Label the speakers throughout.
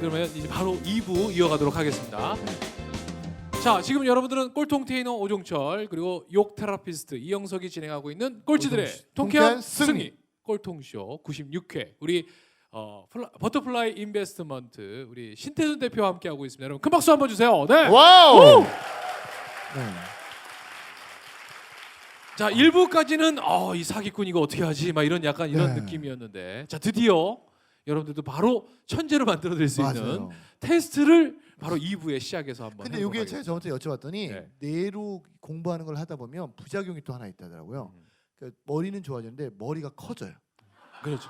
Speaker 1: 자, 그러면 이제 바로 2부 이어가도록 하겠습니다. 자, 지금 여러분들은 꼴통 테이너 오종철 그리고 욕 테라피스트 이영석이 진행하고 있는 꼴찌들의 통쾌한
Speaker 2: 승리.
Speaker 1: 승리 꼴통쇼 96회 우리 어, 플라, 버터플라이 인베스트먼트 우리 신태준 대표와 함께 하고 있습니다. 여러분 큰 박수 한번 주세요. 네.
Speaker 2: 와우. 네.
Speaker 1: 자, 1부까지는 어, 이 사기꾼 이거 어떻게 하지? 막 이런 약간 이런
Speaker 2: 네.
Speaker 1: 느낌이었는데 자, 드디어 여러분들도 바로 천재로 만들어 드릴 수 있는
Speaker 2: 맞아요.
Speaker 1: 테스트를 바로 2부에 시작해서 한번
Speaker 2: 근데 이게 제가. 저한테 여쭤봤더니
Speaker 1: 네.
Speaker 2: 뇌로 공부하는 걸 하다 보면 부작용이 또 하나 있다더라고요.
Speaker 1: 음.
Speaker 2: 그러니까 머리는 좋아지는데 머리가 커져요.
Speaker 1: 그렇죠.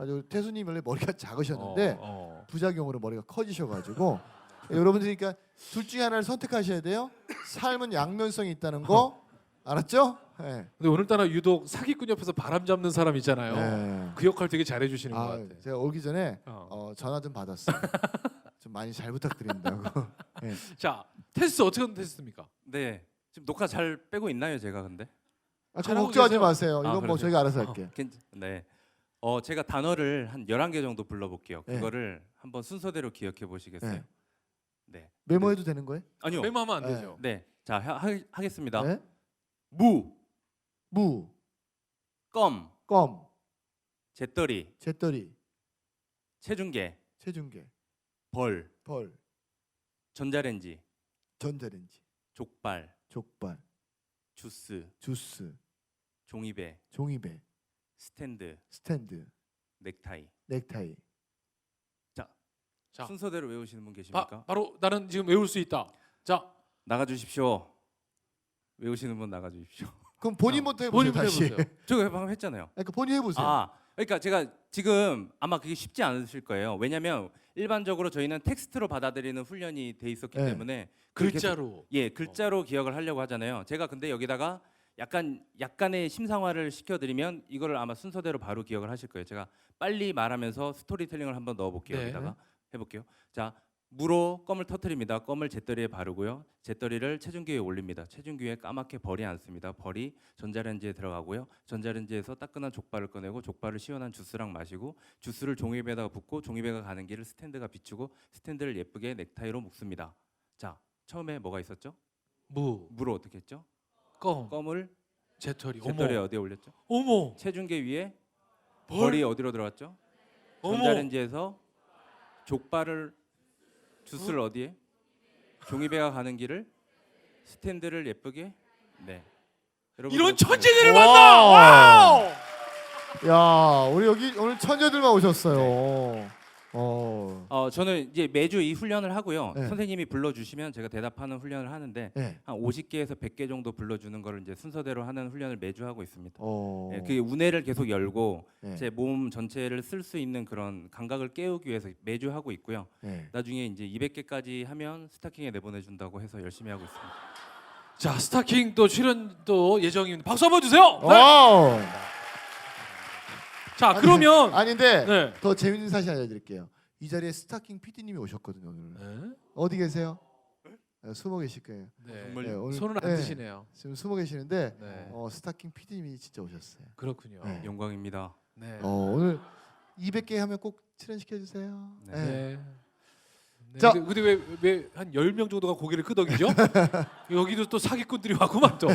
Speaker 2: 아주 태수님 원래 머리가 작으셨는데
Speaker 1: 어, 어.
Speaker 2: 부작용으로 머리가 커지셔가지고 여러분들이 그러니까 둘 중에 하나를 선택하셔야 돼요. 삶은 양면성이 있다는 거 알았죠? 네.
Speaker 1: 근데 오늘따라 유독 사기꾼 옆에서 바람 잡는 사람 있잖아요.
Speaker 2: 네.
Speaker 1: 그 역할 되게 잘해 주시는 것
Speaker 2: 아,
Speaker 1: 같아.
Speaker 2: 제가 오기 전에
Speaker 1: 어.
Speaker 2: 어, 전화 좀 받았어요. 좀 많이 잘 부탁드린다고. 네.
Speaker 1: 자, 테스트 어떻게 테스트입니까?
Speaker 3: 네. 지금 녹화 잘 빼고 있나요, 제가 근데?
Speaker 2: 아, 저
Speaker 1: 잘하고
Speaker 2: 걱정하지
Speaker 1: 계세요.
Speaker 2: 마세요.
Speaker 3: 아,
Speaker 2: 이건 뭐
Speaker 3: 그러세요?
Speaker 2: 저희가 알아서
Speaker 1: 어.
Speaker 2: 할게요.
Speaker 3: 괜- 네. 어, 제가 단어를 한 11개 정도 불러 볼게요.
Speaker 2: 네.
Speaker 3: 그거를 한번 순서대로 기억해 보시겠어요?
Speaker 2: 네.
Speaker 3: 네.
Speaker 2: 메모해도 되는 거예요?
Speaker 3: 아니요.
Speaker 1: 메모하면 안
Speaker 2: 네.
Speaker 1: 되죠.
Speaker 3: 네. 자, 하, 하, 하겠습니다.
Speaker 2: 네?
Speaker 3: 무,
Speaker 2: 무,
Speaker 3: 껌,
Speaker 2: 껌,
Speaker 3: 재떨이,
Speaker 2: 재떨이,
Speaker 3: 체중계,
Speaker 2: 체중계,
Speaker 3: 벌,
Speaker 2: 벌,
Speaker 3: 전자레인지,
Speaker 2: 전자레인지,
Speaker 3: 족발,
Speaker 2: 족발,
Speaker 3: 주스,
Speaker 2: 주스,
Speaker 3: 종이배,
Speaker 2: 종이배,
Speaker 3: 스탠드,
Speaker 2: 스탠드,
Speaker 3: 넥타이.
Speaker 2: 넥타이.
Speaker 1: 자,
Speaker 3: 순서대로 외우시는 분 계십니까?
Speaker 1: 바, 바로 나는 지금 외울 수 있다. 자,
Speaker 3: 나가 주십시오. 외우시는 분 나가 주십시오.
Speaker 2: 그럼 본인부터 해보세요.
Speaker 1: 본인부터
Speaker 2: 다시.
Speaker 1: 해보세요.
Speaker 3: 제가 방금 했잖아요.
Speaker 2: 그러니까 본인 해보세요.
Speaker 3: 아, 그러니까 제가 지금 아마 그게 쉽지 않으실 거예요. 왜냐하면 일반적으로 저희는 텍스트로 받아들이는 훈련이 돼 있었기
Speaker 2: 네.
Speaker 3: 때문에 그렇게
Speaker 1: 글자로.
Speaker 3: 예, 글자로 기억을 하려고 하잖아요. 제가 근데 여기다가 약간 약간의 심상화를 시켜드리면 이거를 아마 순서대로 바로 기억을 하실 거예요. 제가 빨리 말하면서 스토리텔링을 한번 넣어볼게요.
Speaker 1: 네.
Speaker 3: 여기다가 해볼게요. 자, 무로 껌을 터트립니다. 껌을 재떨이에 바르고요. 재떨이를 체중기에 올립니다. 체중기에 까맣게 벌이 앉습니다. 벌이 전자레인지에 들어가고요. 전자레인지에서 따끈한 족발을 꺼내고 족발을 시원한 주스랑 마시고 주스를 종이배에다가 붓고 종이배가 가는 길을 스탠드가 비추고 스탠드를 예쁘게 넥타이로 묶습니다. 자, 처음에 뭐가 있었죠?
Speaker 1: 무,
Speaker 3: 무로 어떻게 했죠?
Speaker 1: 껌,
Speaker 3: 껌을
Speaker 1: 재털이.
Speaker 3: 재떨이에
Speaker 1: 어머.
Speaker 3: 어디에 올렸죠?
Speaker 1: 어머.
Speaker 3: 체중계 위에
Speaker 1: 벌.
Speaker 3: 벌이 어디로 들어갔죠?
Speaker 1: 어머.
Speaker 3: 전자레인지에서 족발을 주스를 어? 디에 종이배가 가는 길을 스탠드를 예쁘게 네. 여러분
Speaker 1: 이런 천재들을
Speaker 2: 와.
Speaker 1: 만나. 와우!
Speaker 2: 야, 우리 여기 오늘 천재들만 오셨어요. 어.
Speaker 3: 어 저는 이제 매주 이 훈련을 하고요.
Speaker 2: 네.
Speaker 3: 선생님이 불러주시면 제가 대답하는 훈련을 하는데
Speaker 2: 네.
Speaker 3: 한 50개에서 100개 정도 불러주는 거를 이제 순서대로 하는 훈련을 매주 하고 있습니다.
Speaker 2: 어.
Speaker 3: 네, 그게 운해를 계속 열고
Speaker 2: 네.
Speaker 3: 제 몸 전체를 쓸 수 있는 그런 감각을 깨우기 위해서 매주 하고 있고요.
Speaker 2: 네.
Speaker 3: 나중에 이제 200개까지 하면 스타킹에 내보내준다고 해서 열심히 하고 있습니다.
Speaker 1: 자, 스타킹 또 출연 또 예정입니다. 박수 한번 주세요. 네. 자, 그러면
Speaker 2: 아닌데
Speaker 1: 네.
Speaker 2: 더 재밌는 사실 알려드릴게요. 이 자리에 스타킹 PD님이 오셨거든요 오늘.
Speaker 1: 네.
Speaker 2: 어디 계세요? 네, 숨어 계실 거예요.
Speaker 1: 네.
Speaker 3: 정말
Speaker 2: 네, 오늘
Speaker 1: 손을 안
Speaker 2: 네,
Speaker 1: 드시네요.
Speaker 2: 지금 숨어 계시는데
Speaker 1: 네.
Speaker 2: 어, 스타킹 PD님이 진짜 오셨어요.
Speaker 1: 그렇군요.
Speaker 2: 네.
Speaker 3: 영광입니다.
Speaker 1: 네.
Speaker 2: 어, 오늘 200개 하면 꼭 출연시켜 주세요.
Speaker 3: 네.
Speaker 2: 네.
Speaker 1: 네. 네.
Speaker 2: 자.
Speaker 1: 근데, 근데 왜왜한 10명 정도가 고개를 끄덕이죠? 여기도 또 사기꾼들이 왔구만 또.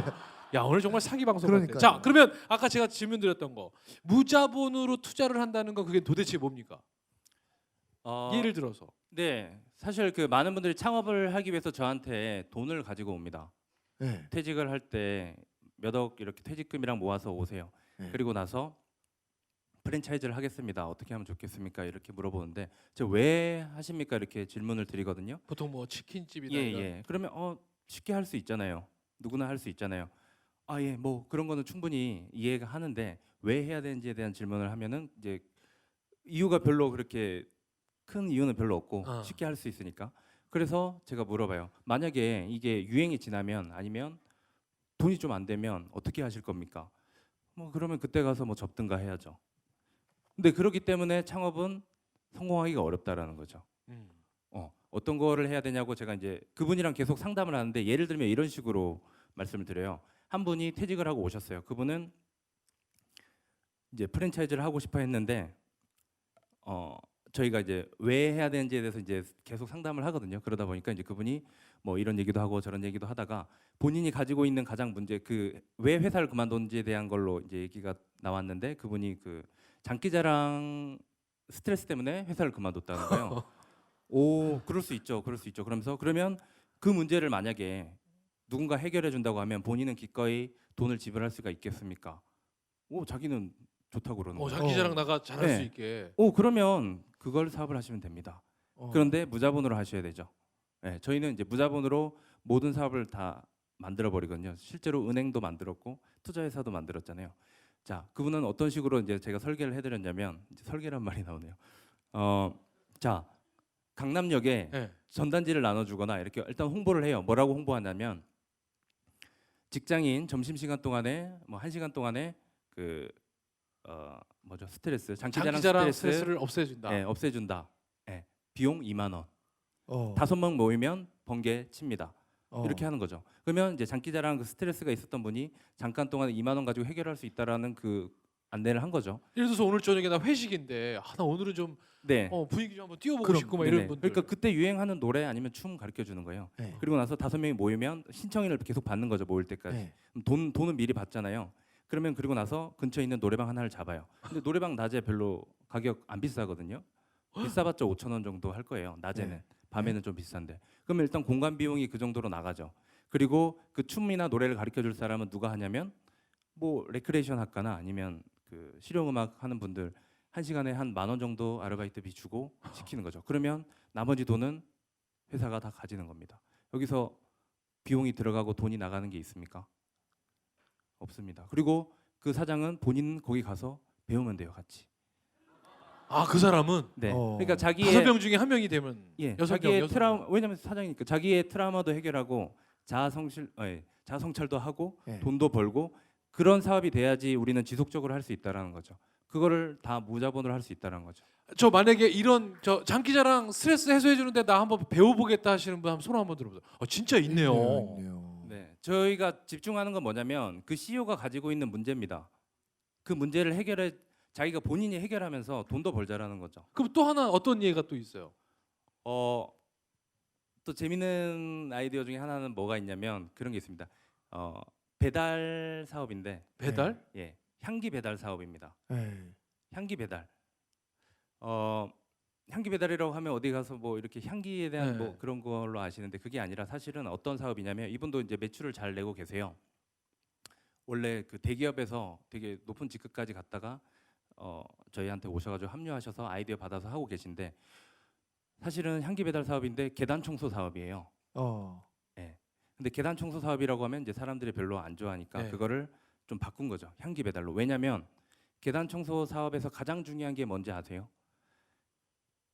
Speaker 1: 야, 오늘 정말 사기 방송 같아.
Speaker 2: 그러니까요.
Speaker 1: 자, 그러면 아까 제가 질문 드렸던 거. 무자본으로 투자를 한다는 건 그게 도대체 뭡니까?
Speaker 3: 어,
Speaker 1: 예를 들어서.
Speaker 3: 네, 사실 그 많은 분들이 창업을 하기 위해서 저한테 돈을 가지고 옵니다.
Speaker 2: 네.
Speaker 3: 퇴직을 할 때 몇억 이렇게 퇴직금이랑 모아서 오세요.
Speaker 2: 네.
Speaker 3: 그리고 나서 프랜차이즈를 하겠습니다. 어떻게 하면 좋겠습니까? 이렇게 물어보는데 저 왜 하십니까? 이렇게 질문을 드리거든요.
Speaker 1: 보통 뭐 치킨집이나
Speaker 3: 예,
Speaker 1: 이런
Speaker 3: 예. 그러면 어 쉽게 할 수 있잖아요. 누구나 할 수 있잖아요. 아, 예. 뭐 그런 거는 충분히 이해가 하는데 왜 해야 되는지에 대한 질문을 하면은 이제 이유가 별로 그렇게 큰 이유는 별로 없고
Speaker 1: 어.
Speaker 3: 쉽게 할 수 있으니까. 그래서 제가 물어봐요. 만약에 이게 유행이 지나면 아니면 돈이 좀 안 되면 어떻게 하실 겁니까? 뭐 그러면 그때 가서 뭐 접든가 해야죠. 근데 그렇기 때문에 창업은 성공하기가 어렵다라는 거죠.
Speaker 1: 음.
Speaker 3: 어, 어떤 거를 해야 되냐고 제가 이제 그분이랑 계속 상담을 하는데 예를 들면 이런 식으로 말씀을 드려요. 한 분이 퇴직을 하고 오셨어요. 그분은 이제 프랜차이즈를 하고 싶어 했는데 어, 저희가 이제 왜 해야 되는지에 대해서 이제 계속 상담을 하거든요. 그러다 보니까 이제 그분이 뭐 이런 얘기도 하고 저런 얘기도 하다가 본인이 가지고 있는 가장 문제 그 왜 회사를 그만뒀는지에 대한 걸로 이제 얘기가 나왔는데 그분이 그 장기자랑 스트레스 때문에 회사를 그만뒀다는 거예요. 오, 그럴 수 있죠. 그럴 수 있죠. 그러면서 그러면 그 문제를 만약에 누군가 해결해 준다고 하면 본인은 기꺼이 돈을 지불할 수가 있겠습니까? 오, 자기는 좋다고 그러는
Speaker 1: 어,
Speaker 3: 거예요.
Speaker 1: 장기자랑 나가 잘할
Speaker 3: 네.
Speaker 1: 수 있게.
Speaker 3: 오, 그러면 그걸 사업을 하시면 됩니다.
Speaker 2: 어.
Speaker 3: 그런데 무자본으로 하셔야 되죠. 네, 저희는 이제 무자본으로 모든 사업을 다 만들어 버리거든요. 실제로 은행도 만들었고 투자회사도 만들었잖아요. 자, 그분은 어떤 식으로 이제 제가 설계를 해드렸냐면 이제 설계란 말이 나오네요. 어, 자, 강남역에
Speaker 1: 네.
Speaker 3: 전단지를 나눠주거나 이렇게 일단 홍보를 해요. 뭐라고 홍보하냐면 직장인 점심 시간 동안에 뭐 한 시간 동안에 그 어, 뭐죠 스트레스 장기자랑,
Speaker 1: 장기자랑
Speaker 3: 스트레스
Speaker 1: 스트레스를 없애준다.
Speaker 3: 네, 없애준다. 네, 비용 2만 원.
Speaker 2: 어.
Speaker 3: 다섯 명 모이면 번개 칩니다.
Speaker 2: 어.
Speaker 3: 이렇게 하는 거죠. 그러면 이제 장기자랑 그 스트레스가 있었던 분이 잠깐 동안 2만 원 가지고 해결할 수 있다라는 그 안내를 한 거죠.
Speaker 1: 예를 들어서 오늘 저녁에 나 회식인데 아, 나 오늘은 좀
Speaker 3: 네.
Speaker 1: 어, 분위기 좀 한번 띄워보고
Speaker 2: 그럼,
Speaker 1: 싶고 막
Speaker 3: 네네.
Speaker 1: 이런 분들.
Speaker 3: 그러니까 그때 유행하는 노래 아니면 춤 가르쳐 주는 거예요.
Speaker 2: 네.
Speaker 3: 그리고 나서 다섯 명이 모이면 신청인을 계속 받는 거죠. 모일 때까지.
Speaker 2: 네.
Speaker 3: 그럼 돈 돈은 미리 받잖아요. 그러면 그리고 나서 근처에 있는 노래방 하나를 잡아요. 근데 노래방 낮에 별로 가격 안 비싸거든요. 비싸봤자 5천 원 정도 할 거예요. 낮에는
Speaker 2: 네.
Speaker 3: 밤에는 좀 비싼데. 그러면 일단 공간 비용이 그 정도로 나가죠. 그리고 그 춤이나 노래를 가르쳐 줄 사람은 누가 하냐면 뭐 레크레이션 학과나 아니면 그 실용음악 하는 분들 한 시간에 한 만 원 정도 아르바이트비 주고 시키는 거죠. 그러면 나머지 돈은 회사가 다 가지는 겁니다. 여기서 비용이 들어가고 돈이 나가는 게 있습니까? 없습니다. 그리고 그 사장은 본인 거기 가서 배우면 돼요, 같이.
Speaker 1: 아 그 사람은
Speaker 3: 네.
Speaker 2: 어.
Speaker 3: 그러니까 자기의
Speaker 1: 다섯 명 중에 한 명이 되면
Speaker 3: 예,
Speaker 1: 여섯 명,
Speaker 3: 자기의
Speaker 1: 여섯
Speaker 3: 트라우마
Speaker 1: 명.
Speaker 3: 왜냐면 사장이니까 자기의 트라우마도 해결하고 자아 성실 어, 예, 자아 성찰도 하고
Speaker 2: 네.
Speaker 3: 돈도 벌고 그런 사업이 돼야지 우리는 지속적으로 할 수 있다라는 거죠. 그거를 다 무자본으로 할 수 있다라는 거죠.
Speaker 1: 저 만약에 이런 저 장기자랑 스트레스 해소해 주는데 나 한번 배워보겠다 하시는 분 한번 손 한번 들어보세요. 어, 진짜 있네요.
Speaker 2: 있네요.
Speaker 3: 네, 저희가 집중하는 건 뭐냐면 그 CEO가 가지고 있는 문제입니다. 그 문제를 해결해 자기가 본인이 해결하면서 돈도 벌자라는 거죠.
Speaker 1: 그럼 또 하나 어떤 예가 또 있어요?
Speaker 3: 어, 또 재밌는 아이디어 중에 하나는 뭐가 있냐면 그런 게 있습니다. 어, 배달 사업인데
Speaker 1: 배달?
Speaker 3: 예, 향기 배달 사업입니다.
Speaker 2: 네.
Speaker 3: 향기 배달. 어, 향기 배달이라고 하면 어디 가서 뭐 이렇게 향기에 대한
Speaker 1: 네.
Speaker 3: 뭐 그런 걸로 아시는데 그게 아니라 사실은 어떤 사업이냐면 이분도 이제 매출을 잘 내고 계세요. 원래 그 대기업에서 되게 높은 직급까지 갔다가 어, 저희한테 오셔가지고 합류하셔서 아이디어 받아서 하고 계신데 사실은 향기 배달 사업인데 계단 청소 사업이에요.
Speaker 2: 어.
Speaker 3: 근데 계단 청소 사업이라고 하면 이제 사람들이 별로 안 좋아하니까
Speaker 1: 네.
Speaker 3: 그거를 좀 바꾼 거죠. 향기 배달로. 왜냐하면 계단 청소 사업에서 가장 중요한 게 뭔지 아세요?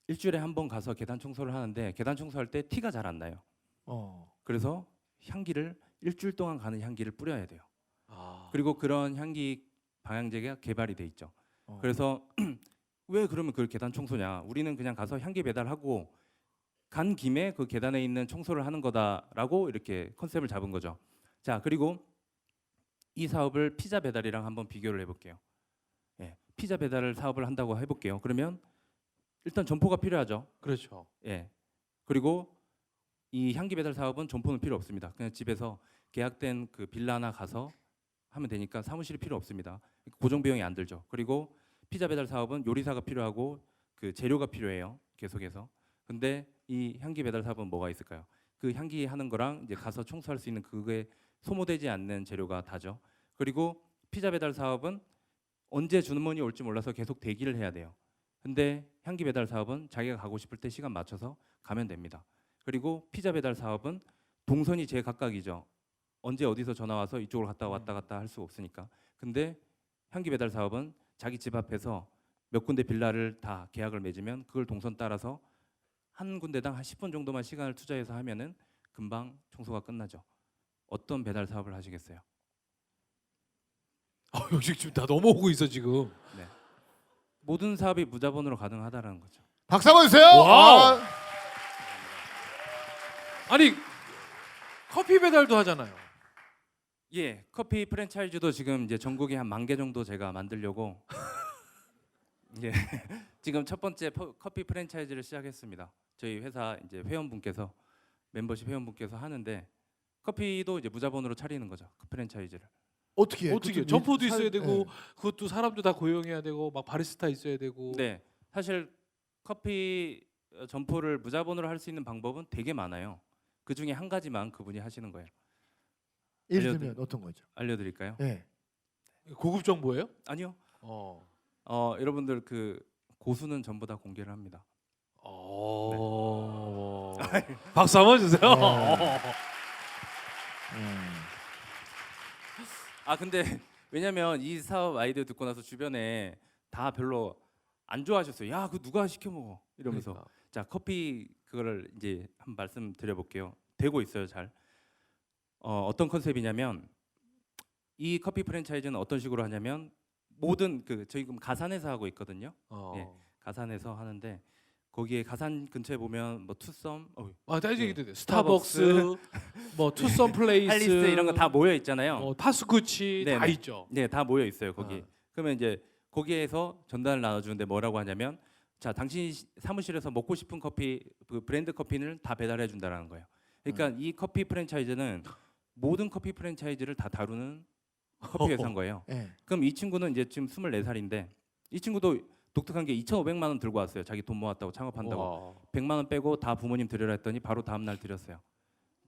Speaker 3: 일주일에 한 번 가서 계단 청소를 하는데 계단 청소할 때 티가 잘 안 나요.
Speaker 2: 어.
Speaker 3: 그래서 향기를 일주일 동안 가는 향기를 뿌려야 돼요.
Speaker 1: 아,
Speaker 3: 그리고 그런 향기 방향제가 개발이 돼 있죠.
Speaker 2: 어.
Speaker 3: 그래서 왜 그러면 그걸 계단 청소냐? 우리는 그냥 가서 향기 배달하고 간 김에 그 계단에 있는 청소를 하는 거다라고 이렇게 컨셉을 잡은 거죠. 자 그리고 이 사업을 피자 배달이랑 한번 비교를 해볼게요. 예, 피자 배달을 사업을 한다고 해볼게요. 그러면 일단 점포가 필요하죠.
Speaker 1: 그렇죠.
Speaker 3: 예. 그리고 이 향기 배달 사업은 점포는 필요 없습니다. 그냥 집에서 계약된 그 빌라 하나 가서 하면 되니까 사무실이 필요 없습니다. 고정 비용이 안 들죠. 그리고 피자 배달 사업은 요리사가 필요하고 그 재료가 필요해요. 계속해서. 근데 이 향기 배달 사업은 뭐가 있을까요? 그 향기 하는 거랑 이제 가서 청소할 수 있는 그게 소모되지 않는 재료가 다죠. 그리고 피자 배달 사업은 언제 주문이 올지 몰라서 계속 대기를 해야 돼요. 근데 향기 배달 사업은 자기가 가고 싶을 때 시간 맞춰서 가면 됩니다. 그리고 피자 배달 사업은 동선이 제 각각이죠. 언제 어디서 전화 와서 이쪽으로 갔다 왔다 갔다 할 수 없으니까. 근데 향기 배달 사업은 자기 집 앞에서 몇 군데 빌라를 다 계약을 맺으면 그걸 동선 따라서 한 군데당 한 10분 정도만 시간을 투자해서 하면은 금방 청소가 끝나죠. 어떤 배달 사업을 하시겠어요?
Speaker 1: 아, 여기 지금 다 넘어오고 있어 지금.
Speaker 3: 모든 사업이 무자본으로 가능하다라는 거죠.
Speaker 2: 박수 한번 주세요.
Speaker 1: 와우.
Speaker 2: 아,
Speaker 1: 아니 커피 배달도 하잖아요.
Speaker 3: 예, 커피 프랜차이즈도 지금 이제 전국에 한 만 개 정도 제가 만들려고 예. 지금 첫 번째 퍼- 커피 프랜차이즈를 시작했습니다. 저희 회사 이제 회원분께서 멤버십 회원분께서 하는데 커피도 이제 무자본으로 차리는 거죠. 그 프랜차이즈를.
Speaker 2: 어떻게?
Speaker 1: 어떻게 점포도 있어야 되고
Speaker 2: 예.
Speaker 1: 그것도 사람도 다 고용해야 되고 막 바리스타 있어야 되고
Speaker 3: 네. 사실 커피 어, 점포를 무자본으로 할 수 있는 방법은 되게 많아요. 그 중에 한 가지만 그분이 하시는 거예요.
Speaker 2: 예를
Speaker 3: 알려드-
Speaker 2: 들면 어떤 거죠?
Speaker 3: 알려드릴까요?
Speaker 2: 예.
Speaker 1: 고급 정보예요?
Speaker 3: 아니요.
Speaker 1: 어.
Speaker 3: 어 여러분들 그 고수는 전부 다 공개를 합니다.
Speaker 1: 어. 박수 한번 주세요.
Speaker 2: 네. 음.
Speaker 3: 아 근데 왜냐면 이 사업 아이디어 듣고 나서 주변에 다 별로 안 좋아하셨어요. 야, 그 누가 시켜 먹어? 이러면서.
Speaker 1: 그러니까.
Speaker 3: 자, 커피 그거를 이제 한 말씀 드려볼게요. 되고 있어요, 잘. 어, 어떤 컨셉이냐면 이 커피 프랜차이즈는 어떤 식으로 하냐면 모든 그 저희 지금 가산에서 하고 있거든요.
Speaker 1: 어.
Speaker 3: 예. 가산에서 하는데 거기에 가산 근처에 보면 뭐 투썸, 어,
Speaker 1: 아, 다
Speaker 3: 예.
Speaker 1: 얘기도 돼. 스타벅스, 뭐 투썸 플레이스,
Speaker 3: 할리스 이런 거 다 모여 있잖아요.
Speaker 1: 어, 파스쿠치 다
Speaker 3: 네네.
Speaker 1: 있죠.
Speaker 3: 네, 다 모여 있어요 거기.
Speaker 1: 어.
Speaker 3: 그러면 이제 거기에서 전단을 나눠주는데 뭐라고 하냐면, 자 당신 사무실에서 먹고 싶은 커피, 그 브랜드 커피를 다 배달해 준다라는 거예요. 그러니까 이 커피 프랜차이즈는 모든 커피 프랜차이즈를 다 다루는 커피 회사인 거예요.
Speaker 2: 예.
Speaker 3: 그럼 이 친구는 이제 지금 24살인데 이 친구도 독특한 게 2,500만 원 들고 왔어요. 자기 돈 모았다고 창업한다고.
Speaker 1: 와.
Speaker 3: 100만 원 빼고 다 부모님 드려라 했더니 바로 다음 날 드렸어요.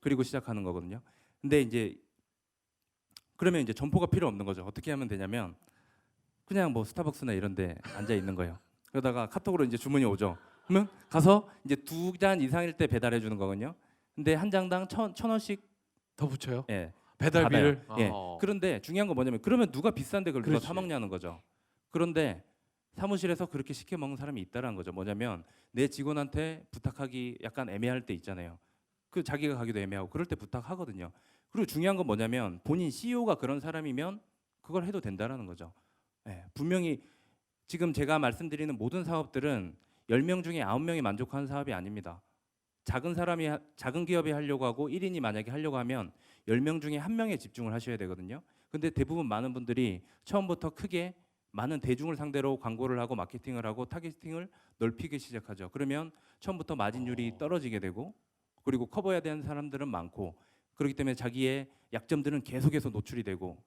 Speaker 3: 그리고 시작하는 거거든요. 근데 이제 그러면 이제 점포가 필요 없는 거죠. 어떻게 하면 되냐면 그냥 뭐 스타벅스나 이런 데 앉아 있는 거예요. 그러다가 카톡으로 이제 주문이 오죠. 그러면 가서 이제 두 잔 이상일 때 배달해 주는 거거든요. 근데 한 장당 천, 천 원씩
Speaker 1: 더 붙여요?
Speaker 3: 예.
Speaker 1: 배달비를.
Speaker 3: 받아요. 예.
Speaker 1: 어.
Speaker 3: 그런데 중요한 건 뭐냐면 그러면 누가 비싼데 그걸 누가
Speaker 1: 그렇지.
Speaker 3: 사 먹냐는 거죠. 그런데 사무실에서 그렇게 시켜 먹는 사람이 있다라는 거죠. 뭐냐면 내 직원한테 부탁하기 약간 애매할 때 있잖아요. 그 자기가 가기도 애매하고 그럴 때 부탁하거든요. 그리고 중요한 건 뭐냐면 본인 CEO가 그런 사람이면 그걸 해도 된다라는 거죠. 예, 분명히 지금 제가 말씀드리는 모든 사업들은 10명 중에 9명이 만족하는 사업이 아닙니다. 작은 사람이 하- 작은 기업이 하려고 하고 1인이 만약에 하려고 하면 10명 중에 한 명에 집중을 하셔야 되거든요. 근데 대부분 많은 분들이 처음부터 크게 많은 대중을 상대로 광고를 하고 마케팅을 하고 타겟팅을 넓히기 시작하죠. 그러면 처음부터 마진율이 떨어지게 되고 그리고 커버해야 되는 사람들은 많고 그렇기 때문에 자기의 약점들은 계속해서 노출이 되고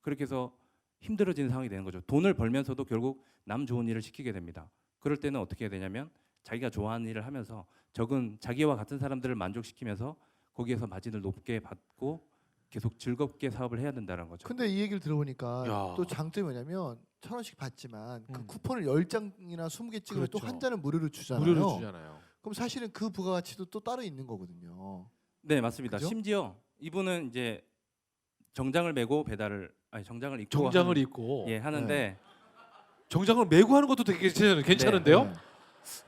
Speaker 3: 그렇게 해서 힘들어지는 상황이 되는 거죠. 돈을 벌면서도 결국 남 좋은 일을 시키게 됩니다. 그럴 때는 어떻게 해야 되냐면 자기가 좋아하는 일을 하면서 적은 자기와 같은 사람들을 만족시키면서 거기에서 마진을 높게 받고 계속 즐겁게 사업을 해야 된다는 거죠.
Speaker 2: 근데 이 얘기를 들어보니까
Speaker 1: 야.
Speaker 2: 또 장점이 뭐냐면 천 원씩 받지만 그
Speaker 1: 음.
Speaker 2: 쿠폰을 열 장이나 스무 개 찍으면 또
Speaker 1: 그렇죠.
Speaker 2: 한 잔은 무료로 주잖아요.
Speaker 1: 무료로 주잖아요.
Speaker 2: 그럼 사실은 그 부가가치도 또 따로 있는 거거든요.
Speaker 3: 네 맞습니다.
Speaker 2: 그죠?
Speaker 3: 심지어 이분은 이제 정장을 메고 배달을 아니 정장을 입고
Speaker 1: 정장을
Speaker 3: 하는,
Speaker 1: 입고
Speaker 3: 예 하는데
Speaker 1: 정장을 메고 하는 것도 되게 괜찮- 괜찮은데요?
Speaker 2: 네.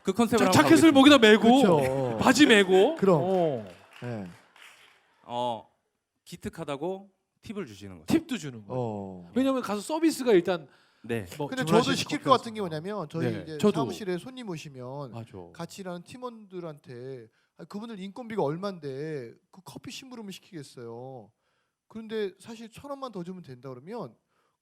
Speaker 3: 그 컨셉을
Speaker 1: 자,
Speaker 3: 한번
Speaker 1: 자켓을
Speaker 3: 가보겠습니다.
Speaker 1: 목에다 메고
Speaker 2: 그렇죠.
Speaker 1: 바지 메고
Speaker 2: 그럼.
Speaker 1: 어,
Speaker 2: 네.
Speaker 3: 어 기특하다고 팁을 주시는 거죠.
Speaker 1: 팁도 주는 거예요.
Speaker 2: 어.
Speaker 1: 왜냐면 가서 서비스가 일단
Speaker 3: 네.
Speaker 1: 뭐
Speaker 2: 근데
Speaker 1: 주문하실
Speaker 2: 저도 시킬 것 같은 게. 뭐냐면 저희
Speaker 1: 네,
Speaker 2: 이제
Speaker 1: 저도.
Speaker 2: 사무실에 손님 오시면
Speaker 1: 맞아.
Speaker 2: 같이 일하는 팀원들한테 아, 그분들 인건비가 얼마인데 그 커피 심부름을 시키겠어요. 그런데 사실 천 원만 더 주면 된다 그러면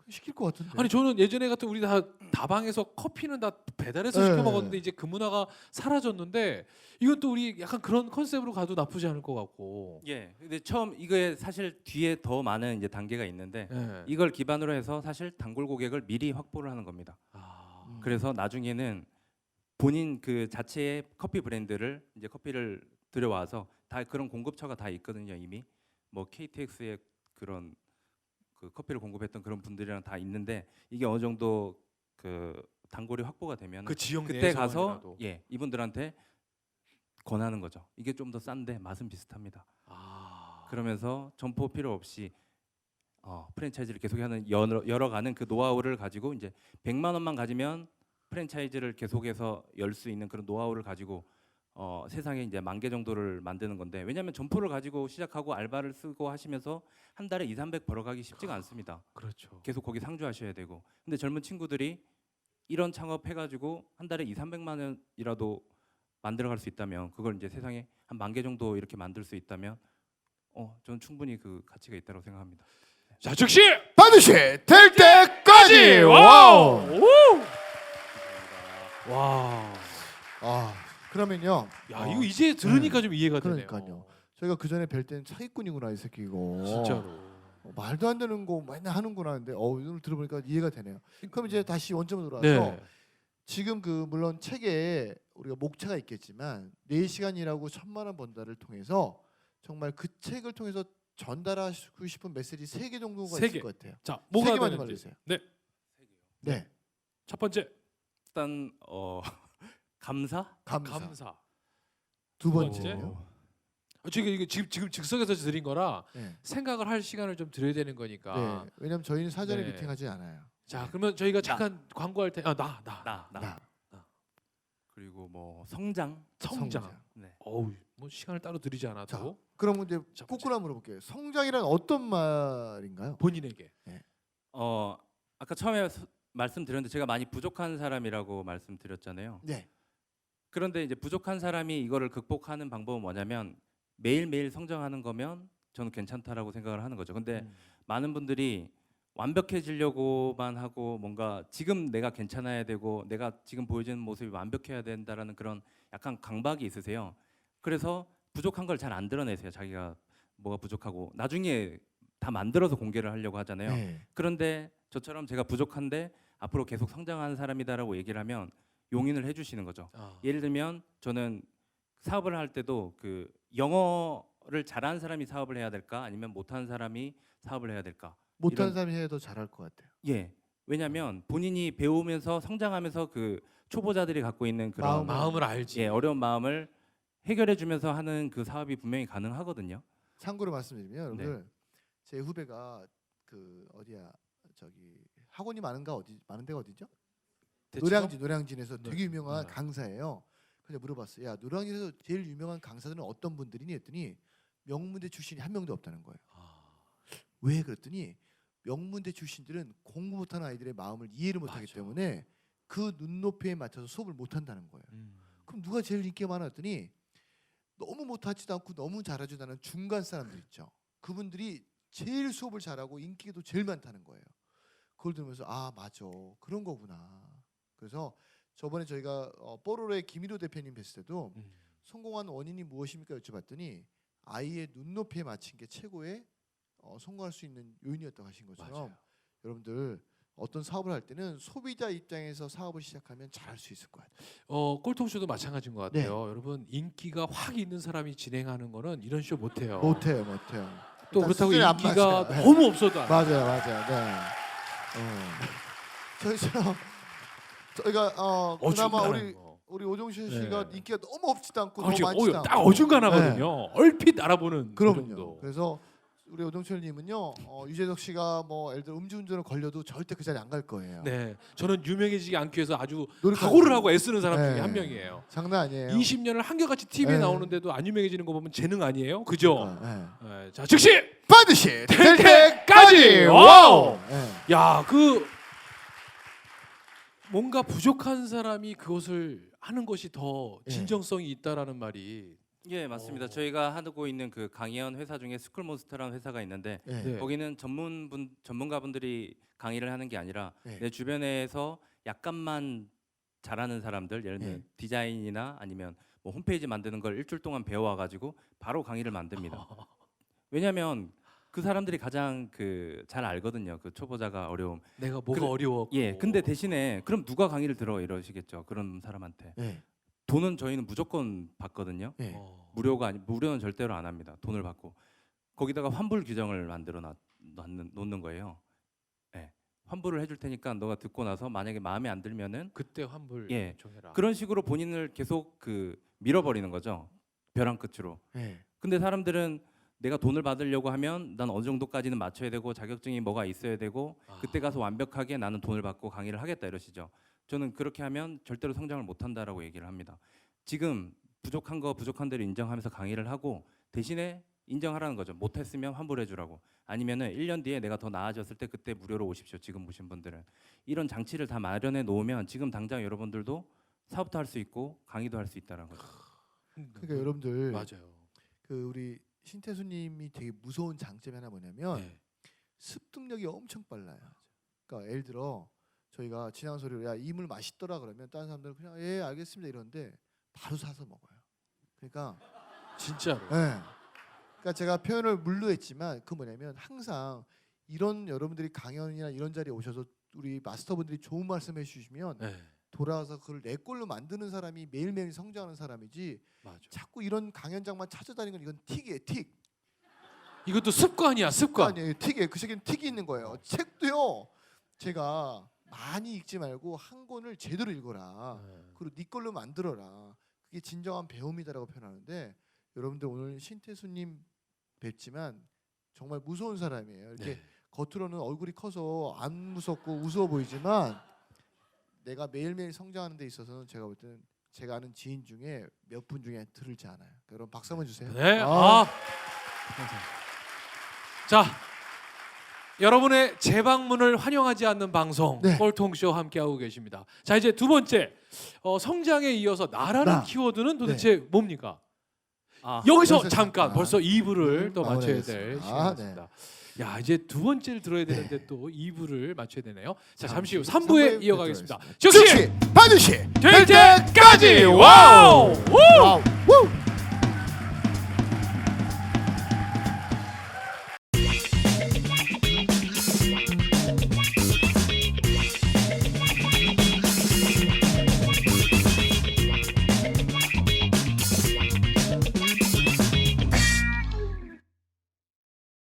Speaker 2: 시킬 것 같은데.
Speaker 1: 아니 저는 예전에 같은 우리 다 다방에서 커피는 다 배달해서
Speaker 2: 네.
Speaker 1: 시켜 먹었는데 이제 그 문화가 사라졌는데 이건 또 우리 약간 그런 컨셉으로 가도 나쁘지 않을 것 같고.
Speaker 3: 예. 근데 처음 이거에 사실 뒤에 더 많은 이제 단계가 있는데
Speaker 1: 예.
Speaker 3: 이걸 기반으로 해서 사실 단골 고객을 미리 확보를 하는 겁니다.
Speaker 1: 아,
Speaker 2: 음.
Speaker 3: 그래서 나중에는 본인 그 자체의 커피 브랜드를 이제 커피를 들여와서 다 그런 공급처가 다 있거든요 이미 뭐 KTX의 그런 그 커피를 공급했던 그런 분들이랑 다 있는데 이게 어느 정도 그 단골이 확보가 되면
Speaker 1: 그 지역
Speaker 3: 그때 가서
Speaker 1: 내에서만이라도.
Speaker 3: 예 이분들한테 권하는 거죠. 이게 좀 더 싼데 맛은 비슷합니다.
Speaker 1: 아.
Speaker 3: 그러면서 점포 필요 없이 어, 프랜차이즈를 계속하는 여러, 열어가는 그 노하우를 가지고 이제 100만 원만 가지면 프랜차이즈를 계속해서 열 수 있는 그런 노하우를 가지고 어, 세상에 이제 만 개 정도를 만드는 건데 왜냐하면 점포를 가지고 시작하고 알바를 쓰고 하시면서 한 달에 2, 300 벌어가기 쉽지가 않습니다.
Speaker 1: 그렇죠.
Speaker 3: 계속 거기 상주하셔야 되고 근데 젊은 친구들이 이런 창업 해가지고 한 달에 2, 300만 원이라도 만들어갈 수 있다면 그걸 이제 세상에 한 만 개 정도 이렇게 만들 수 있다면 어 저는 충분히 그 가치가 있다고 생각합니다.
Speaker 1: 자 즉시
Speaker 2: 반드시 될 때까지. 와우.
Speaker 1: 오! 와.
Speaker 2: 아 그러면요.
Speaker 1: 야
Speaker 2: 어,
Speaker 1: 이거 이제 들으니까 좀 이해가 되네요.
Speaker 2: 그러니까요. 저희가 그 전에 뵐 때는 사기꾼이구나 이 새끼 이거.
Speaker 1: 진짜로.
Speaker 2: 어, 말도 안 되는 거 맨날 하는구나 하는데 어 오늘 들어보니까 이해가 되네요. 그럼 이제 다시 원점으로 돌아와서
Speaker 1: 네.
Speaker 2: 지금 그 물론 책에 우리가 목차가 있겠지만 4시간 일하고 천만 원 번다를 통해서 정말 그 책을 통해서 전달하고 싶은 메시지 세 개 정도가
Speaker 1: 세
Speaker 2: 있을
Speaker 1: 개.
Speaker 2: 것 같아요.
Speaker 1: 자
Speaker 2: 세
Speaker 1: 뭐가
Speaker 2: 개만
Speaker 1: 되는지.
Speaker 2: 말해주세요.
Speaker 1: 네.
Speaker 2: 네.
Speaker 1: 첫 번째
Speaker 3: 일단 어 감사
Speaker 2: 감사.
Speaker 1: 감사. 두두 번째.
Speaker 2: 번째요.
Speaker 1: 어, 지금 이게 지금 지금 즉석에서 드린 거라
Speaker 2: 네.
Speaker 1: 생각을 할 시간을 좀 드려야 되는 거니까.
Speaker 2: 네. 왜냐면 저희는 사전에
Speaker 1: 네.
Speaker 2: 미팅하지 않아요.
Speaker 1: 자 그러면 저희가 잠깐 광고할 때 아 나 나.
Speaker 3: 나 나.
Speaker 2: 나.
Speaker 3: 그리고 뭐 성장.
Speaker 1: 성장.
Speaker 3: 네.
Speaker 1: 어우 뭐 시간을 따로 드리지 않아도
Speaker 2: 자, 그럼 이제. 거꾸로 한번 물어볼게요. 성장이란 어떤 말인가요?
Speaker 1: 본인에게.
Speaker 3: 어 아까 처음에 서- 말씀드렸는데 제가 많이 부족한 사람이라고 말씀드렸잖아요.
Speaker 2: 네.
Speaker 3: 그런데 이제 부족한 사람이 이거를 극복하는 방법은 뭐냐면 매일매일 성장하는 거면 저는 괜찮다라고 생각을 하는 거죠. 근데
Speaker 1: 음.
Speaker 3: 많은 분들이 완벽해지려고만 하고 뭔가 지금 내가 괜찮아야 되고 내가 지금 보여지는 모습이 완벽해야 된다라는 그런 약간 강박이 있으세요. 그래서 부족한 걸 잘 안 드러내세요. 자기가 뭐가 부족하고 나중에 다 만들어서 공개를 하려고 하잖아요.
Speaker 2: 네.
Speaker 3: 그런데 저처럼 제가 부족한데 앞으로 계속 성장하는 사람이다라고 얘기를 하면 용인을 해주시는 거죠.
Speaker 1: 아.
Speaker 3: 예를 들면 저는 사업을 할 때도 그 영어를 잘하는 사람이 사업을 해야 될까 아니면 못하는 사람이 사업을 해야 될까?
Speaker 2: 못하는
Speaker 3: 이런-
Speaker 2: 사람이 해도 잘할 것 같아요.
Speaker 3: 예. 왜냐하면 본인이 배우면서 성장하면서 그 초보자들이 갖고 있는 그런
Speaker 2: 마음을-
Speaker 1: 마음을 알지.
Speaker 3: 예 어려운 마음을 해결해 주면서 하는 그 사업이 분명히 가능하거든요.
Speaker 2: 참고로 말씀드리면
Speaker 3: 네.
Speaker 2: 여러분들 제 후배가 그 어디야 저기 학원이 많은가 어디 많은 데가 어디죠?
Speaker 1: 대치동?
Speaker 2: 노량진 노량진에서
Speaker 1: 네.
Speaker 2: 되게 유명한
Speaker 1: 네.
Speaker 2: 강사예요. 그래서 물어봤어요. 야 노량진에서 제일 유명한 강사들은 어떤 분들이니 했더니 명문대 출신이 한 명도 없다는 거예요.
Speaker 1: 아.
Speaker 2: 왜 그랬더니 명문대 출신들은 공부 못하는 아이들의 마음을 이해를 못하기
Speaker 1: 맞아.
Speaker 2: 때문에 그 눈높이에 맞춰서 수업을 못한다는 거예요.
Speaker 1: 음.
Speaker 2: 그럼 누가 제일 인기가 많았더니 너무 못하지도 않고 너무 잘하지도 않은 중간 사람들 있죠. 그분들이 제일 수업을 잘하고 인기도 제일 많다는 거예요. 그걸 들으면서 아 맞아 그런 거구나. 그래서 저번에 저희가 어, 뽀로로의 김일호 대표님 뵀을 때도
Speaker 1: 음.
Speaker 2: 성공한 원인이 무엇입니까 여쭤봤더니 아이의 눈높이에 맞춘 게 최고의 어, 성공할 수 있는 요인이었다고 하신 것처럼
Speaker 1: 맞아요.
Speaker 2: 여러분들 어떤 사업을 할 때는 소비자 입장에서 사업을 시작하면 잘할 수 있을 것 같아요.
Speaker 1: 어 꼴통쇼도 마찬가지인 것
Speaker 2: 네.
Speaker 1: 같아요. 여러분 인기가 확 있는 사람이 진행하는 거는 이런 쇼 못해요.
Speaker 2: 못해요, 못해요.
Speaker 1: 또 그렇다고 인기가.
Speaker 2: 네.
Speaker 1: 너무 없어도 안
Speaker 2: 맞아요, 맞아요. 네. 어. 저희처럼 저희가 어, 그나마
Speaker 1: 어중간한
Speaker 2: 우리
Speaker 1: 거.
Speaker 2: 우리 오종실 씨가
Speaker 1: 네.
Speaker 2: 인기가 너무 없지도 않고
Speaker 1: 그렇죠.
Speaker 2: 너무 많지도
Speaker 1: 어,
Speaker 2: 않고
Speaker 1: 딱 어중간하거든요. 얼핏 알아보는 그
Speaker 2: 그럼요.
Speaker 1: 정도.
Speaker 2: 그래서 우리 오종철님은요 어, 유재석 씨가 뭐 예를 들어 음주운전을 걸려도 절대 그 자리에 안갈 거예요.
Speaker 1: 네, 저는 유명해지지 않기 위해서 아주
Speaker 2: 노력하고
Speaker 1: 각오를 하고 애쓰는 사람
Speaker 2: 네.
Speaker 1: 중에 한 명이에요.
Speaker 2: 장난 아니에요.
Speaker 1: 20년을 한결같이 TV에
Speaker 2: 네.
Speaker 1: 나오는데도 안 유명해지는 거 보면 재능 아니에요? 그죠?
Speaker 2: 그러니까, 네.
Speaker 1: 네, 자 즉시
Speaker 2: 반드시 될될
Speaker 1: 때까지! 와우.
Speaker 2: 네.
Speaker 1: 야, 그 뭔가 부족한 사람이 그것을 하는 것이 더
Speaker 2: 예.
Speaker 1: 진정성이 있다라는 말이
Speaker 3: 예 맞습니다.
Speaker 1: 어.
Speaker 3: 저희가 하고 있는 그 강의원 회사 중에 스쿨몬스터라는 회사가 있는데
Speaker 2: 네.
Speaker 1: 네.
Speaker 3: 거기는 전문분 전문가분들이 강의를 하는 게 아니라
Speaker 2: 네.
Speaker 3: 내 주변에서 약간만 잘하는 사람들 예를 들면
Speaker 2: 네.
Speaker 3: 디자인이나 아니면 뭐 홈페이지 만드는 걸 일주일 동안 배워와 가지고 바로 강의를 만듭니다. 왜냐하면 그 사람들이 가장 그 잘 알거든요. 그 초보자가 어려움.
Speaker 1: 내가 뭐가
Speaker 3: 그래-
Speaker 1: 어려워.
Speaker 3: 예. 근데 대신에 그럼 누가 강의를 들어 이러시겠죠. 그런 사람한테
Speaker 2: 네.
Speaker 3: 돈은 저희는 무조건 받거든요.
Speaker 2: 네.
Speaker 1: 어.
Speaker 3: 무료가 아니 무료는 절대로 안 합니다. 돈을 받고 거기다가 환불 규정을 만들어 놨, 놨는, 놓는 거예요. 예. 환불을 해줄 테니까 너가 듣고 나서 만약에 마음에 안 들면은
Speaker 1: 그때 환불
Speaker 3: 예.
Speaker 1: 요청해라.
Speaker 3: 그런 식으로 본인을 계속 그 밀어버리는 거죠. 벼랑 끝으로.
Speaker 2: 네.
Speaker 3: 근데 사람들은 내가 돈을 받으려고 하면 난 어느 정도까지는 맞춰야 되고 자격증이 뭐가 있어야 되고
Speaker 1: 아.
Speaker 3: 그때 가서 완벽하게 나는 돈을 받고 강의를 하겠다 이러시죠. 저는 그렇게 하면 절대로 성장을 못 한다라고 얘기를 합니다. 지금 부족한 거 부족한 대로 인정하면서 강의를 하고 대신에 인정하라는 거죠. 못 했으면 환불해 주라고. 아니면은 1년 뒤에 내가 더 나아졌을 때 그때 무료로 오십시오. 지금 보신 분들은. 이런 장치를 다 마련해 놓으면 지금 당장 여러분들도 사업도 할 수 있고 강의도 할 수 있다는 거죠.
Speaker 2: 그러니까 여러분들
Speaker 1: 맞아요.
Speaker 2: 그 우리 신태수님이 되게 무서운 장점이 하나 뭐냐면
Speaker 1: 네.
Speaker 2: 습득력이 엄청 빨라요. 그러니까 예를 들어 저희가 진한 소리로 야 이 물 맛있더라 그러면 다른 사람들은 그냥 예 알겠습니다 이러는데 바로 사서 먹어요. 그러니까
Speaker 1: 진짜로.
Speaker 2: 예. 그러니까 제가 표현을 물루했지만 그 뭐냐면 항상 이런 여러분들이 강연이나 이런 자리에 오셔서 우리 마스터분들이 좋은 말씀해 주시면
Speaker 1: 네.
Speaker 2: 돌아와서 그걸 내 꼴로 만드는 사람이 매일매일 성장하는 사람이지
Speaker 1: 맞아.
Speaker 2: 자꾸 이런 강연장만 찾아다니는 건 이건 틱이에요 틱.
Speaker 1: 이것도 습관이야 습관.
Speaker 2: 아니에요 틱이에요 그 새끼는 틱이 있는 거예요. 책도요 제가 많이 읽지 말고 한 권을 제대로 읽어라.
Speaker 1: 네.
Speaker 2: 그리고 네 걸로 만들어라. 그게 진정한 배움이다라고 표현하는데 여러분들 오늘 신태수님 뵙지만 정말 무서운 사람이에요. 이렇게
Speaker 1: 네.
Speaker 2: 겉으로는 얼굴이 커서 안 무섭고 우스워 보이지만 내가 매일매일 성장하는 데 있어서는 제가 볼 때는 제가 아는 지인 중에 몇 분 중에 들을지 않아요. 여러분 박수 한번 주세요.
Speaker 1: 네.
Speaker 2: 아.
Speaker 1: 아. 자. 여러분의 재방문을 환영하지 않는 방송
Speaker 2: 네.
Speaker 1: 꼴통쇼 함께하고 계십니다. 자 이제 두 번째 어, 성장에 이어서 나라는
Speaker 2: 나.
Speaker 1: 키워드는 도대체 뭡니까?
Speaker 3: 아,
Speaker 1: 여기서 잠깐
Speaker 2: 잠깐.
Speaker 1: 벌써 2부를
Speaker 2: 음,
Speaker 1: 또 맞춰야 될
Speaker 2: 마무리하겠습니다.
Speaker 1: 시간입니다. 야 이제 두 번째를 들어야 되는데 또 2부를 맞춰야 되네요. 자 잠시 후
Speaker 2: 잠시
Speaker 1: 3부에
Speaker 2: 삼부에
Speaker 1: 이어가겠습니다. 즉시
Speaker 2: 반드시
Speaker 1: 될 때까지 와우! 우!
Speaker 2: 와우! 우!